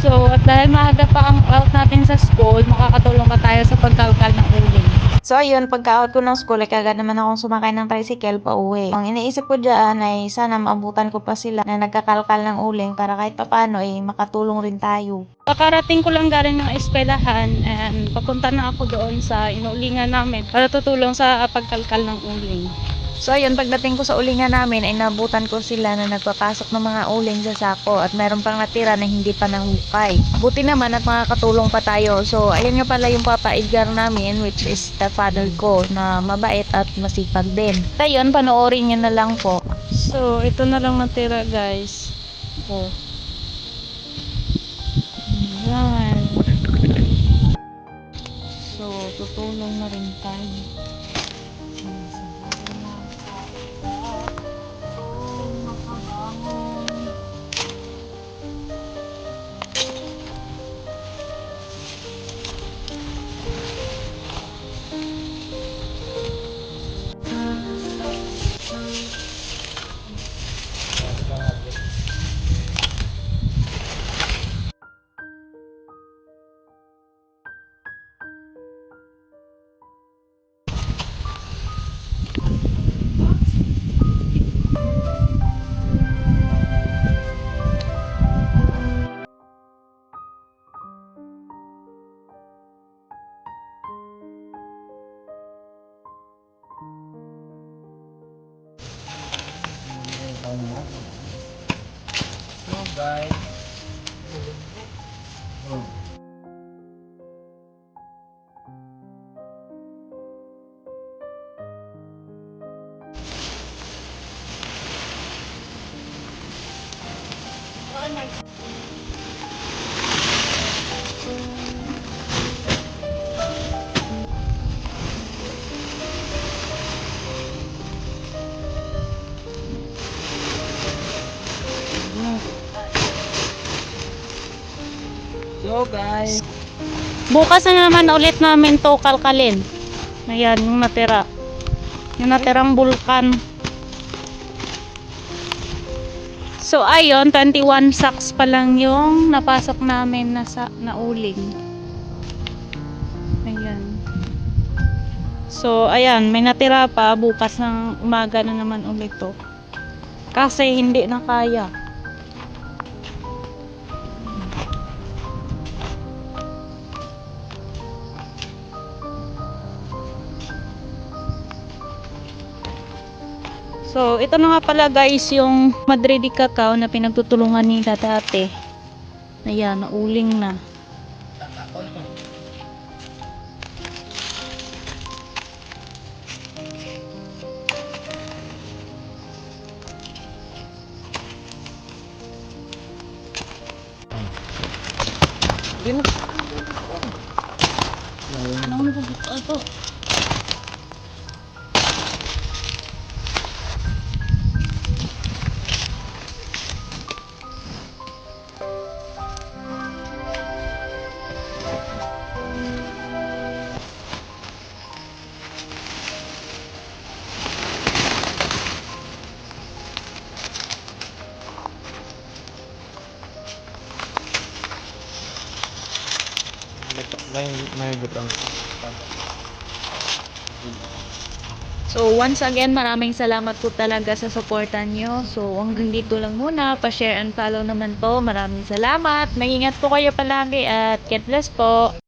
So, at dahil maaga pa ang out natin sa school, makakatulong pa tayo sa pagkalkal ng uling. So, ayun, pagka-out ko ng school, ay kagad naman akong sumakay ng tricycle pa uwi. Ang iniisip ko dyan ay sana maabutan ko pa sila na nagkakalkal ng uling para kahit papano ay makatulong rin tayo. Kakarating ko lang galing ng eskwelahan and papunta na ako doon sa inuulingan namin para tutulong sa pagkalkal ng uling. So, ayun, pagdating ko sa ulingan namin, ay nabutan ko sila na nagpapasok ng mga uling sa sako at meron pang natira na hindi pa nahukay. Buti naman at makakatulong pa tayo. So, ayun nga pala yung Papa Edgar namin, which is the father ko, na mabait at masipag din. At ayun, panoorin nyo na lang po. So, ito na lang natira guys. Oh. Ayan. So, tutulong na rin tayo. So guys, Bukas na naman ulit namin to kalkalin. Ayan, yung natira. Yung natirang bulkan. So, ayun, 21 sacks pa lang yung napasok namin na, sa, na uling. Ayan. So, ayan, may natira pa. Bukas ng umaga na naman ulit to. Kasi hindi na kaya. So, ito na nga pala guys yung Madridi Cacao na pinagtutulungan nila dati. Ayan, nauling na. Anong nabubuka ito? May may gutang. So, once again, maraming salamat po talaga sa suporta nyo. So, hanggang dito lang muna. Pa-share and follow naman po. Maraming salamat. Mag-ingat po kayo palagi at God bless po.